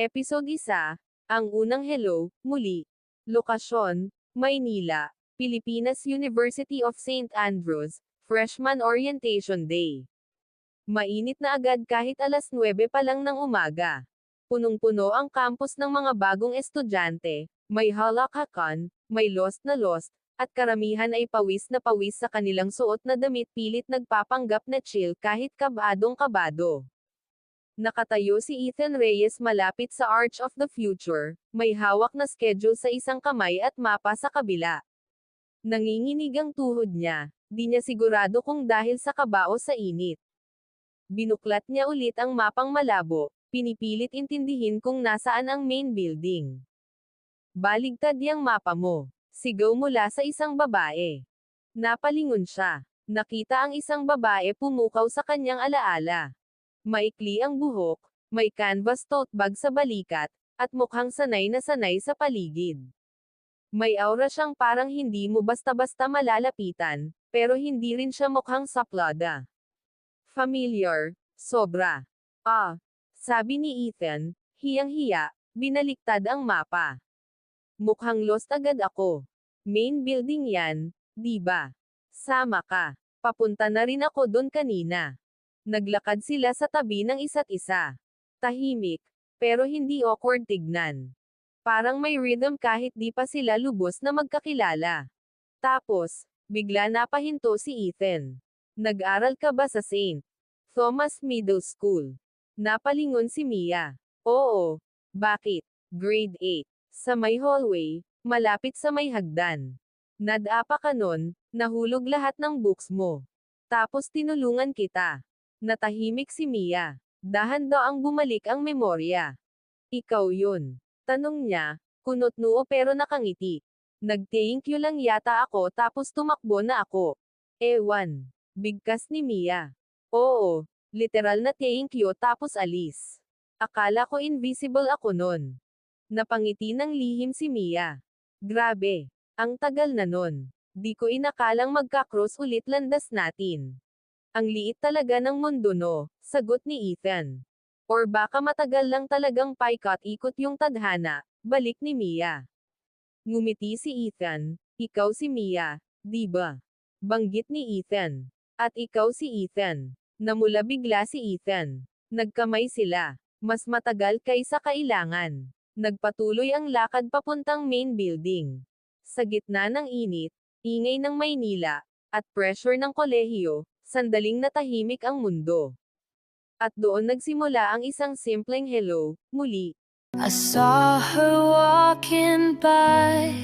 Episode 1, Ang Unang Hello, Muli. Lokasyon, Maynila, Pilipinas University of St. Andrews, Freshman Orientation Day. Mainit na agad kahit alas 9 pa lang ng umaga. Punong-puno ang campus ng mga bagong estudyante, may halakhakan, may lost na lost, at karamihan ay pawis na pawis sa kanilang suot na damit pilit nagpapanggap na chill kahit kabadong kabado. Nakatayo si Ethan Reyes malapit sa Arch of the Future, may hawak na schedule sa isang kamay at mapa sa kabila. Nanginginig ang tuhod niya, di niya sigurado kung dahil sa kaba o sa init. Binuklat niya ulit ang mapang malabo, pinipilit intindihin kung nasaan ang main building. Baligtad yang mapa mo. Sigaw mula sa isang babae. Napalingon siya. Nakita ang isang babae pumukaw sa kanyang alaala. Maikli ang buhok, may canvas tote bag sa balikat, at mukhang sanay na sanay sa paligid. May aura siyang parang hindi mo basta-basta malalapitan, pero hindi rin siya mukhang saplada. Familiar, sobra. Ah, sabi ni Ethan, hiyang-hiya, binaliktad ang mapa. Mukhang lost agad ako. Main building yan, di ba? Sama ka. Papunta na rin ako doon kanina. Naglakad sila sa tabi ng isa't isa. Tahimik, pero hindi awkward tignan. Parang may rhythm kahit di pa sila lubos na magkakilala. Tapos, bigla napahinto si Ethan. Nag-aral ka ba sa St. Thomas Middle School? Napalingon si Mia. Oo. Bakit? Grade 8. Sa may hallway, malapit sa may hagdan. Nadapa ka nun, nahulog lahat ng books mo. Tapos tinulungan kita. Natahimik si Mia. Dahan daw ang bumalik ang memorya. Ikaw yun. Tanong niya, kunot noo pero nakangiti. Nag-thank you lang yata ako tapos tumakbo na ako. Ewan. Bigkas ni Mia. Oo, literal na thank you tapos alis. Akala ko invisible ako nun. Napangiti ng lihim si Mia. Grabe, ang tagal na nun. Di ko inakalang magkakross ulit landas natin. Ang liit talaga ng mundo no, sagot ni Ethan. Or baka matagal lang talagang paikot-ikot yung tadhana, balik ni Mia. Ngumiti si Ethan, ikaw si Mia, di ba? Banggit ni Ethan. At ikaw si Ethan. Namula bigla si Ethan. Nagkamay sila. Mas matagal kaysa kailangan. Nagpatuloy ang lakad papuntang main building. Sa gitna ng init, ingay ng Maynila, at pressure ng kolehiyo, sandaling natahimik ang mundo. At doon nagsimula ang isang simpleng hello, muli. I saw her walking by